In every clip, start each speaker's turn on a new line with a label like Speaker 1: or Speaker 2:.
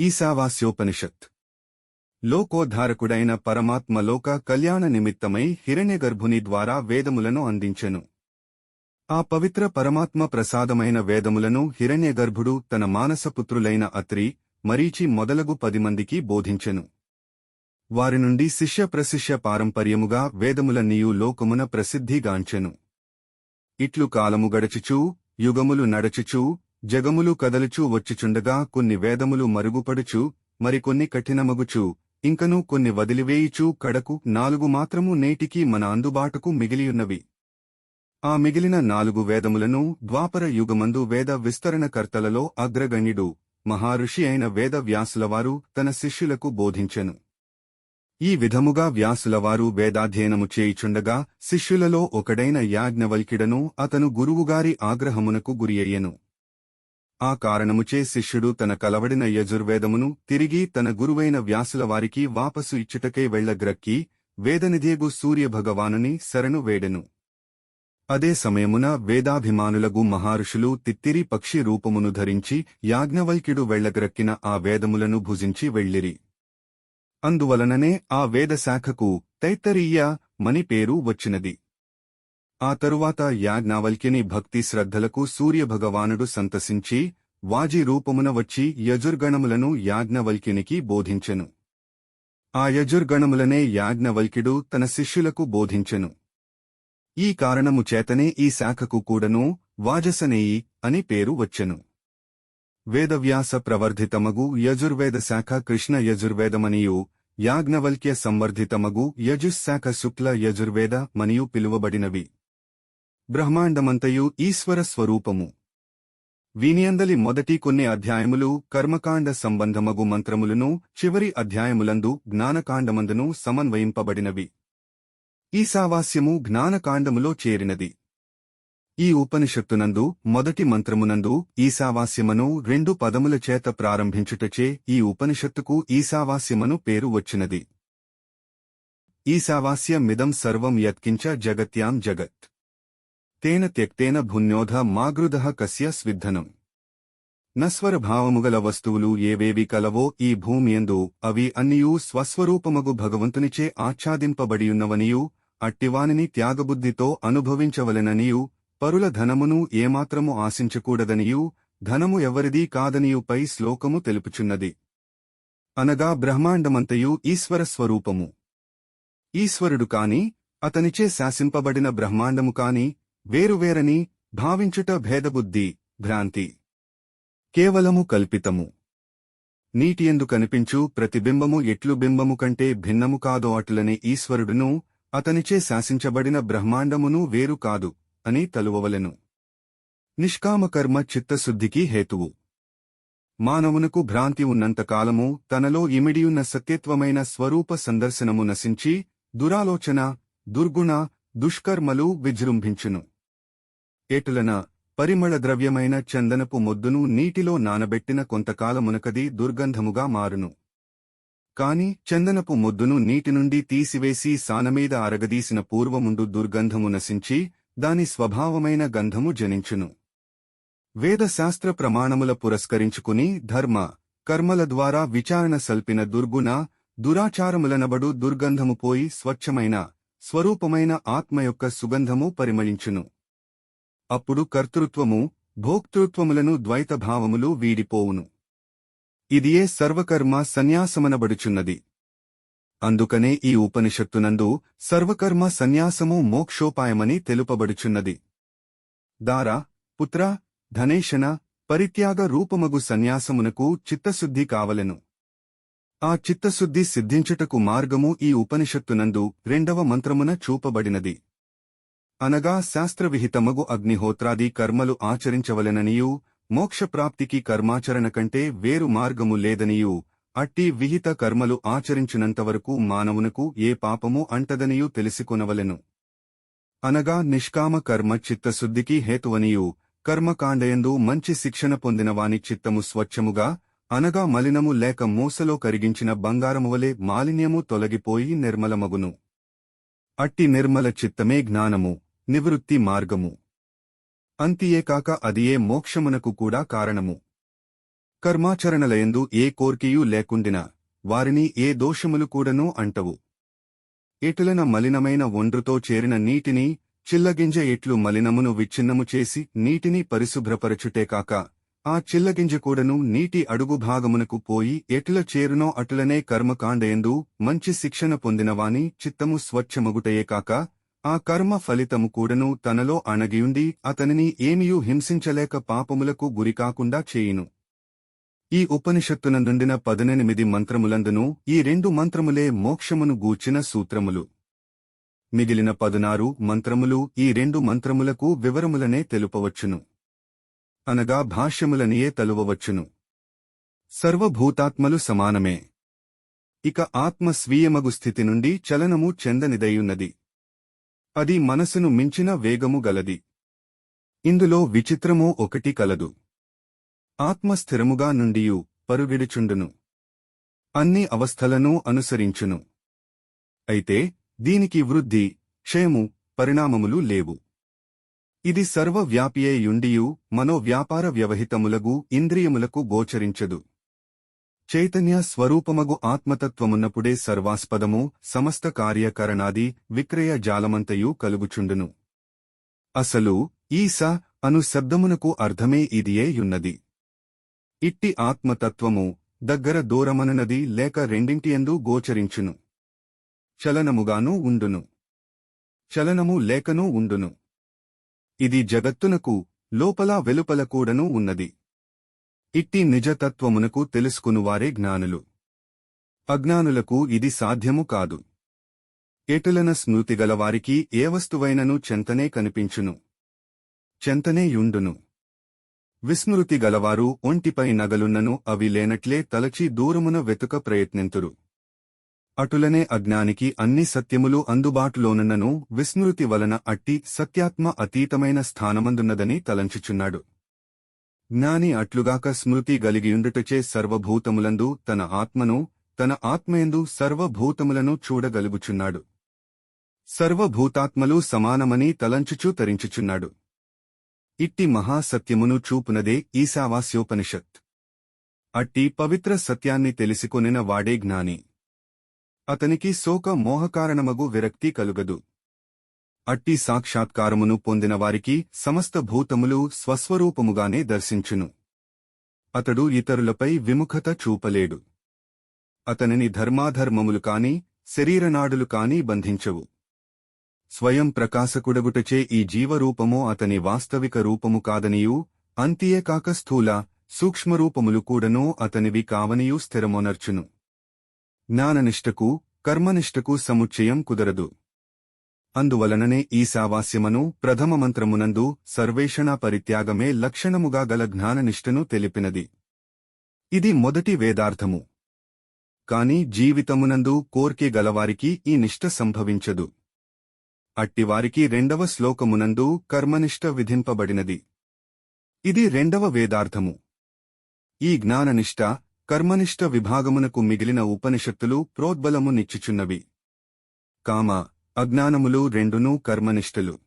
Speaker 1: ఈశావాస్యోపనిషత్. లోకోద్ధారకుడైన పరమాత్మ లోక కళ్యాణ నిమిత్తమై హిరణ్యగర్భుని ద్వారా వేదములను అందించెను. ఆ పవిత్ర పరమాత్మ ప్రసాదమైన వేదములను హిరణ్యగర్భుడు తన మానసపుత్రులైన అత్రి మరీచి మొదలగు పది మందికి బోధించెను. వారి నుండి శిష్య ప్రశిష్య పారంపర్యముగా వేదములన్నీయు లోకమున ప్రసిద్ధిగాంచెను ఇట్లు కాలము గడచుచూ యుగములు నడచుచూ జగములు కదలుచూ వచ్చిచుండగా కొన్ని వేదములు మరుగుపడుచు మరికొన్ని కఠినమగుచు ఇంకనూ కొన్ని వదిలివేయుచూ కడకు నాలుగు మాత్రము నేటికి మన అందుబాటుకు మిగిలియున్నవి. ఆ మిగిలిన నాలుగు వేదములను ద్వాపర యుగమందు వేద విస్తరణకర్తలలో అగ్రగణ్యుడు మహారుషి అయిన వేద వ్యాసులవారు తన శిష్యులకు బోధించెను. ఈ విధముగా వ్యాసులవారు వేదాధ్యయనము చేయుచుండగా శిష్యులలో ఒకడైన యాజ్ఞవల్కిడను అతను గురువుగారి ఆగ్రహమునకు గురియయ్యెను ఆ కారణముచే శిష్యుడు తన కలవడిన యజుర్వేదమును తిరిగి తన గురువైన వ్యాసులవారికి వాపసు ఇచ్చుటకై వెళ్ళగ్రక్కి వేదనిధియగు సూర్యభగవానుని శరణు వేడెను. అదే సమయమున వేదాభిమానులగు మహారుషులు తిత్తిరి పక్షి రూపమును ధరించి యాజ్ఞవల్క్యుడు వెళ్ళగ్రక్కిన ఆ వేదములను భుజించి వెళ్ళిరి. అందువలననే ఆ వేదశాఖకు తైత్తరీయ మని పేరు వచ్చినది. ఆ తరువాత యాజ్ఞావల్క్యని భక్తి శ్రద్ధలకు సూర్యభగవానుడు సంతసించి వాజి రూపమున వచ్చి యజుర్గణములను యాజ్ఞవల్క్యునికి బోధించెను. ఆ యజుర్గణములనే యాజ్ఞవల్క్యుడు తన శిష్యులకు బోధించెను. ఈ కారణము చేతనే ఈ శాఖకు కూడను వాజసనేయి అని పేరు వచ్చెను. వేదవ్యాస ప్రవర్ధితమగు యజుర్వేద శాఖ కృష్ణ యజుర్వేదమనియు యాజ్ఞవల్క్య సంవర్ధితమగు యజుశ్శాఖ శుక్ల యజుర్వేద మనియు పిలువబడినవి. బ్రహ్మాండమంతయు ఈశ్వర స్వరూపము. వీనియందలి మొదటి కొన్ని అధ్యాయములు కర్మకాండ సంబంధమగు మంత్రములను చివరి అధ్యాయములందు జ్ఞానకాండమందును సమన్వయింపబడినవి. ఈశావాస్యము జ్ఞానకాండములో చేరినది. ఈ ఉపనిషత్తునందు మొదటి మంత్రమునందు ఈశావాస్యమను రెండు పదముల చేత ప్రారంభించుటచే ఈ ఉపనిషత్తుకు ఈశావాస్యమను పేరు వచ్చినది. ఈశావాస్యమిదం సర్వం యత్కించ జగత్యాం జగత్. తేన త్యక్తేన భున్యోధ మాగృదః కస్య స్విద్ధనం. నస్వరభావముగల వస్తువులు ఏవేవి కలవో ఈ భూమియందు అవి అన్నియూ స్వస్వరూపమగు భగవంతునిచే ఆచ్ఛాదింపబడియున్నవనియూ అట్టివానిని త్యాగబుద్ధితో అనుభవించవలెననియూ పరుల ధనమును ఏమాత్రము ఆశించకూడదనియూ ధనము ఎవరిదీ కాదనియుపై శ్లోకము తెలుపుచున్నది. అనగా బ్రహ్మాండమంతయు ఈశ్వర స్వరూపము ఈశ్వరుడు కాని అతనిచే శాసింపబడిన బ్రహ్మాండము కాని వేరువేరని భావించుట భేదబుద్ధి భ్రాంతి. కేవలము కల్పితము. నీటియందు కనిపించు ప్రతిబింబము ఎట్లు బింబము కంటే భిన్నము కాదో అటులనే ఈశ్వరుడును అతనిచే శాసించబడిన బ్రహ్మాండమును వేరు కాదు అని తలువవలెను. నిష్కామకర్మ చిత్తశుద్ధికి హేతువు. మానవునకు భ్రాంతి ఉన్నంతకాలము తనలో ఇమిడియున్న సత్యత్వమైన స్వరూప సందర్శనము నశించి దురాలోచన దుర్గుణ దుష్కర్మలు విజృంభించును. ఏటులన పరిమళ ద్రవ్యమైన చందనపు మొద్దును నీటిలో నానబెట్టిన కొంతకాలమునకది దుర్గంధముగా మారును. కాని చందనపు మొద్దును నీటి నుండి తీసివేసి సానమీద అరగదీసిన పూర్వముండు దుర్గంధము నశించి దాని స్వభావమైన గంధము జనించును. వేదశాస్త్ర ప్రమాణముల పురస్కరించుకుని ధర్మ కర్మల ద్వారా విచారణ సల్పిన దుర్గుణ దురాచారములనబడు దుర్గంధము పోయి స్వచ్ఛమైన స్వరూపమైన ఆత్మ యొక్క సుగంధము పరిమళించును. అప్పుడు కర్తృత్వము భోక్తృత్వములను ద్వైతభావములు వీడిపోవును. ఇదియే సర్వకర్మ సన్యాసమనబడుచున్నది. అందుకనే ఈ ఉపనిషత్తునందు సర్వకర్మ సన్యాసము మోక్షోపాయమని తెలుపబడుచున్నది. దార పుత్ర ధనేశన పరిత్యాగ రూపమగు సన్యాసమునకు చిత్తశుద్ధి కావలెను. ఆ చిత్తశుద్ధి సిద్ధించుటకు మార్గము ఈ ఉపనిషత్తునందు రెండవ మంత్రమున చూపబడినది. అనగా శాస్త్రవిహితమగు అగ్నిహోత్రాది కర్మలు ఆచరించవలెననియూ మోక్షప్రాప్తికి కర్మాచరణ కంటే వేరు మార్గము లేదనియూ అట్టి విహిత కర్మలు ఆచరించినంతవరకు మానవునకు ఏ పాపము అంటదనియూ తెలిసికొనవలెను. అనగా నిష్కామ కర్మ చిత్తశుద్ధికి హేతువనియూ కర్మకాండయందు మంచి శిక్షణ పొందినవాని చిత్తము స్వచ్ఛముగా అనగా మలినము లేక మూసలో కరిగించిన బంగారమువలే మాలిన్యము తొలగిపోయి నిర్మలమగును. అట్టి నిర్మల చిత్తమే జ్ఞానము నివృత్తి మార్గము. అంతియే కాక అదియే మోక్షమునకు కూడా కారణము. కర్మాచరణలయందు ఏ కోర్కియూ లేకుండిన వారిని ఏ దోషములు కూడనూ అంటవు. ఎటులన మలినమైన ఒండ్రుతో చేరిన నీటిని చిల్లగింజ ఎట్లు మలినమును విచ్ఛిన్నము చేసి నీటిని పరిశుభ్రపరచుటే కాక ఆ చిల్లగింజ కూడను నీటి అడుగు భాగమునకు పోయి ఎటుల చేరునో అటులనే కర్మకాండయందు మంచి శిక్షణ పొందినవాని చిత్తము స్వచ్ఛమగుటయే కాక ఆ కర్మ ఫలితము కూడను తనలో అణగియుండి అతనిని ఏమియూ హింసించలేక పాపములకు గురికాకుండా చేయును. ఈ ఉపనిషత్తునందుండిన పదనెనిమిది మంత్రములందును ఈ రెండు మంత్రములే మోక్షమును గూర్చిన సూత్రములు. మిగిలిన పదునారు మంత్రములు ఈ రెండు మంత్రములకు వివరములనే తెలుపవచ్చును. అనగా భాష్యములనియే తలువవచ్చును. సర్వభూతాత్మలు సమానమే. ఇక ఆత్మ స్వీయమగు స్థితి నుండి చలనము చెందనిదయున్నది. అది మనసును మించిన వేగము గలది. ఇందులో విచిత్రమో ఒకటి కలదు. ఆత్మ స్థిరముగా నుండియు పరుగిడుచుండును. అన్ని అవస్థలను అనుసరించును. అయితే దీనికి వృద్ధి క్షయము పరిణామములు లేవు. ఇది సర్వవ్యాపియే యుండియు మనోవ్యాపార వ్యవహితములగు ఇంద్రియములకు గోచరించదు. చైతన్య స్వరూపమగు ఆత్మతత్వమున్నప్పుడే సర్వాస్పదము సమస్త కార్యకరణాది విక్రయ జాలమంతయు కలుగుచుండును. అసలు ఈస అను శబ్దమునకు అర్థమే ఇదియేయున్నది ఇట్టి ఆత్మతత్వము దగ్గర దూరమననది లేక రెండింటియందు గోచరించును. చలనముగానూ ఉండును. చలనము లేకనూ ఉండును. ఇది జగత్తునకు లోపల వెలుపల కూడను ఉన్నది. ఇట్టి నిజతత్వమునకు తెలుసుకునువారే జ్ఞానులు. అజ్ఞానులకు ఇది సాధ్యము కాదు. ఎటులన స్మృతిగలవారికి ఏ వస్తువైనను చెంతనే కనిపించును. చెంతనే యుండును. విస్మృతి గలవారు ఒంటిపై నగలున్నను అవి లేనట్లే తలచి దూరమున వెతుక ప్రయత్నింతురు. అటులనే అజ్ఞానికి అన్ని సత్యములు అందుబాటులోనున్నను విస్మృతి వలన అట్టి సత్యాత్మ అతీతమైన స్థానమందున్నదని తలంచుచున్నాడు. జ్ఞాని అట్లుగాక స్మృతి గలిగియుండుటచే సర్వభూతములందు తన ఆత్మను తన ఆత్మయందు సర్వభూతములను చూడగలుగుచున్నాడు. సర్వభూతాత్మలు సమానమని తలంచుచూ తరించుచున్నాడు. ఇట్టి మహాసత్యమును చూపునదే ఈశావాస్యోపనిషత్. అట్టి పవిత్ర సత్యాన్ని తెలిసికొనిన వాడే జ్ఞాని. అతనికి శోక మోహకారణమగు విరక్తి కలుగదు. అట్టి సాక్షాత్కారమును పొందినవారికి సమస్త భూతములు స్వస్వరూపముగానే దర్శించును. అతడు ఇతరులపై విముఖత చూపలేడు. అతనిని ధర్మాధర్మములు కాని శరీరనాడులు కాని బంధించవు. స్వయం ప్రకాశకుడగుటచే ఈ జీవరూపమో అతని వాస్తవిక రూపము కాదనియూ అంతియేకాక స్థూల సూక్ష్మరూపములు కూడనూ అతనివి కావనియూ స్థిరమొనర్చును. జ్ఞాననిష్టకు కర్మనిష్టకు సముచ్చయం కుదరదు. అందువలననే ఈశావాస్యమను ప్రథమ మంత్రమునందు సర్వేషణ పరిత్యాగమే లక్షణముగా గల జ్ఞాననిష్టను తెలిపినది. ఇది మొదటి వేదార్థము. కాని జీవితమునందు కోర్కె గలవారికి ఈ నిష్ట సంభవించదు. అట్టివారికి రెండవ శ్లోకమునందు కర్మనిష్ట విధింపబడినది. ఇది రెండవ వేదార్థము. ఈ జ్ఞాననిష్ట కర్మనిష్ట విభాగమునకు మిగిలిన ఉపనిషత్తులు ప్రోద్బలము నిచ్చుచున్నవి. కామ అజ్ఞానములు రెండునూ కర్మనిష్టలు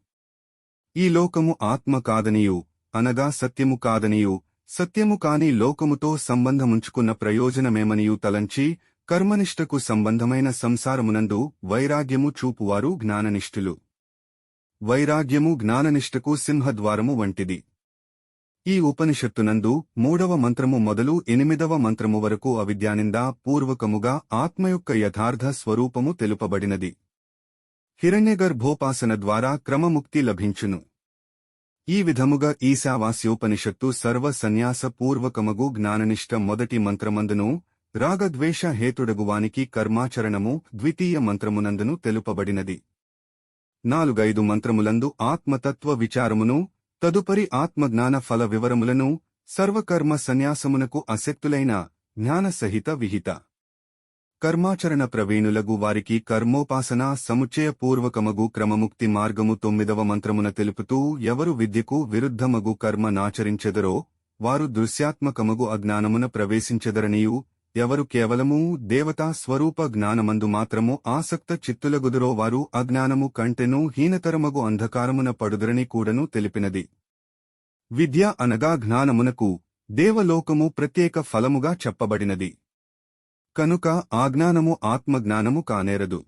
Speaker 1: ఈ లోకము ఆత్మ కాదనియు అనగా సత్యము కాదనియు సత్యము కాని లోకముతో సంబంధముంచుకున్న ప్రయోజనమేమనియు తలంచి కర్మనిష్టకు సంబంధమైన సంసారమునందు వైరాగ్యము చూపువారు జ్ఞాననిష్ఠులు. వైరాగ్యము జ్ఞాననిష్టకు సింహద్వారము వంటిది. ఈ ఉపనిషత్తునందు మూడవ మంత్రము మొదలు ఎనిమిదవ మంత్రము వరకు అవిద్యానిందా పూర్వకముగా ఆత్మ యొక్క యథార్థ స్వరూపము తెలుపబడినది. హిరణ్యగర్భోపాసన ద్వారా క్రమముక్తి లభించును. ఈ విధముగా ఈశావాస్యోపనిషత్తు సర్వ సన్యాస పూర్వకమగు జ్ఞాననిష్ట మొదటి మంత్రమందును రాగద్వేష హేతుడగువానికి కర్మాచరణము ద్వితీయ మంత్రమునందును తెలుపబడినది. నాలుగైదు మంత్రములందు ఆత్మతత్వ విచారమును తదుపరి ఆత్మజ్ఞాన ఫల వివరములను సర్వకర్మ సన్యాసమునకు అసక్తులైన జ్ఞానసహిత విహిత. కర్మాచరణ ప్రవీణులగు వారికి కర్మోపాసన సముచ్చయపూర్వకమగు క్రమముక్తి మార్గము తొమ్మిదవ మంత్రమున తెలుపుతూ ఎవరు విద్యకు విరుద్ధమగు కర్మ నాచరించెదరో వారు దృశ్యాత్మకమగు అజ్ఞానమున ప్రవేశించెదరనియు ఎవరు కేవలము దేవతా స్వరూప జ్ఞానమందు మాత్రము ఆసక్త చిత్తులగుదురో వారు అజ్ఞానము కంటెను హీనతరమగు అంధకారమున పడుదురని కూడను తెలిపినది. విద్య అనగా జ్ఞానమునకు దేవలోకము ప్రత్యేక ఫలముగా చెప్పబడినది. కనుక ఆజ్ఞానము ఆత్మజ్ఞానము కానేరదు.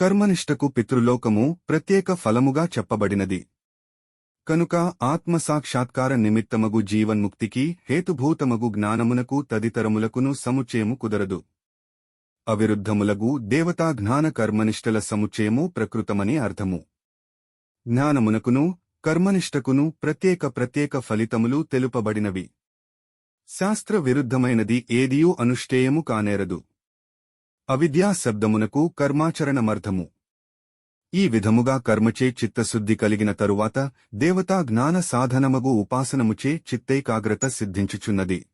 Speaker 1: కర్మనిష్టకు పితృలోకము ప్రత్యేక ఫలముగా చెప్పబడినది. కనుక ఆత్మసాక్షాత్కార నిమిత్తమగు జీవన్ముక్తికి హేతుభూతమగు జ్ఞానమునకు తదితరములకును సముచయము కుదరదు. అవిరుద్ధములగు దేవతా జ్ఞాన కర్మనిష్టల సముచయము ప్రకృతమని అర్థము. జ్ఞానమునకును కర్మనిష్టకును ప్రత్యేక ప్రత్యేక ఫలితములు తెలుపబడినవి. శాస్త్ర విరుద్ధమైనది ఏదియూ అనుష్ఠేయము కానేరదు. అవిద్యా శబ్దమునకు కర్మాచరణమర్థము. ఈ విధముగా కర్మచే చిత్తశుద్ధి కలిగిన తరువాత దేవతా జ్ఞాన సాధనమగు ఉపాసనముచే చిత్తైకాగ్రత సిద్ధించుచున్నది.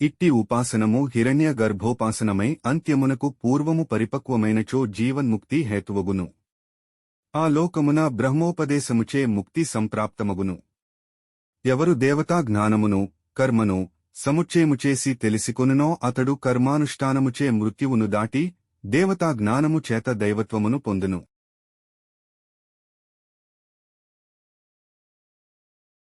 Speaker 1: ఇట్టి ఉపాసనము హిరణ్య గర్భోపాసనమై అంత్యమునకు పూర్వము పరిపక్వమైనచో జీవన్ముక్తి హేతువగును. ఆ లోకమున బ్రహ్మోపదేశముచే ముక్తి సంప్రాప్తమగును. ఎవరు దేవతా జ్ఞానమును కర్మను సముచ్చయముచేసి తెలిసికొనునో అతడు కర్మానుష్ఠానముచే మృత్యువును దాటి దేవతా జ్ఞానము చేత దైవత్వమును పొందును.